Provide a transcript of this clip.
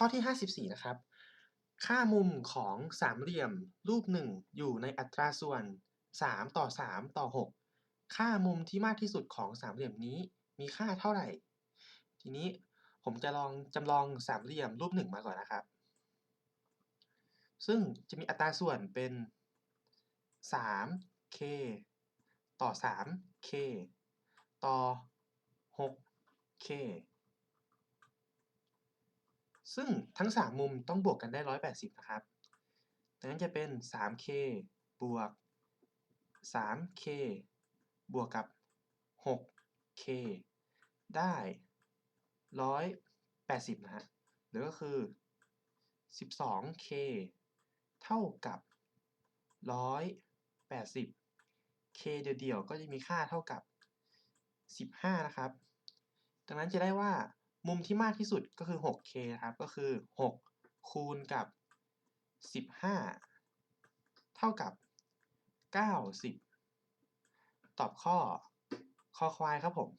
ข้อที่ 54 นะครับ ค่ามุมของสามเหลี่ยมรูปหนึ่งอยู่ในอัตราส่วน 3 ต่อ 3 ต่อ 6 ค่ามุมที่มากที่สุดของสามเหลี่ยมนี้มีค่าเท่าไหร่ ทีนี้ผมจะลองจำลองสามเหลี่ยมรูปหนึ่งมาก่อนนะครับ ซึ่งจะมีอัตราส่วนเป็น 3k ต่อ 3k ต่อ 6k ซึ่งทั้ง 3 มุมต้องบวกกันได้ 180 นะครับ ดังนั้นจะเป็น 3k บวก 3k บวกกับ 6k ได้ 180 นะฮะ หรือก็คือ 12k เท่ากับ 180 k เดี่ยวๆ ก็จะมีค่าเท่ากับ 15 นะครับ ดังนั้นจะได้ว่า มุมที่มากที่สุดก็คือ 6k นะครับ ก็คือ 6 คูณกับ 15 เท่ากับ 90 ตอบข้อคอควายครับผม